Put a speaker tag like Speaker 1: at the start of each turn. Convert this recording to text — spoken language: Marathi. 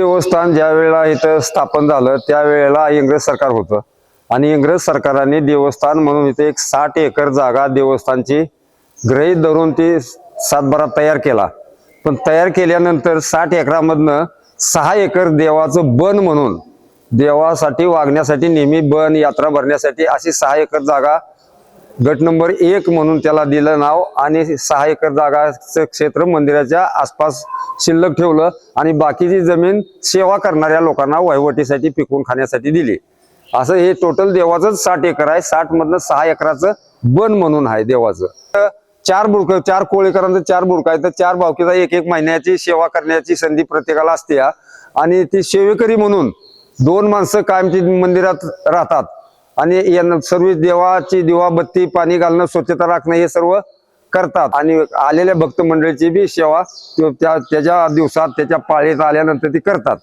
Speaker 1: देवस्थान ज्या वेळेला इथं स्थापन झालं त्यावेळेला इंग्रज सरकार होतं. आणि इंग्रज सरकाराने देवस्थान म्हणून इथे एक साठ एकर जागा देवस्थानची ग्रहित धरून ती सातबारा तयार केला. पण तयार केल्यानंतर साठ एकरामधनं सहा एकर देवाचं बन म्हणून देवासाठी वागण्यासाठी नेहमी बन यात्रा भरण्यासाठी अशी सहा एकर जागा गट नंबर एक म्हणून त्याला दिलं नाव आणि सहा एकर जागाचं क्षेत्र मंदिराच्या आसपास शिल्लक ठेवलं आणि बाकीची जमीन सेवा करणाऱ्या लोकांना वहिवटीसाठी पिकवून खाण्यासाठी दिली. असं हे टोटल देवाचं साठ एकर आहे. साठ मधलं सहा एकराचं बन म्हणून आहे देवाचं. तर चार बुडक चार कोळीकरांचं चार बुडक आहे तर चार भावकीचा एक एक महिन्याची सेवा करण्याची संधी प्रत्येकाला असते. आणि ती सेवेकरी म्हणून दोन माणसं कायमची मंदिरात राहतात. आणि यांना सर्व देवाची दिवा बत्ती पाणी घालणं स्वच्छता राखणं हे सर्व करतात. आणि आलेल्या भक्त मंडळीची बी सेवा त्या त्याच्या दिवसात त्याच्या पाळीत आल्यानंतर ती करतात.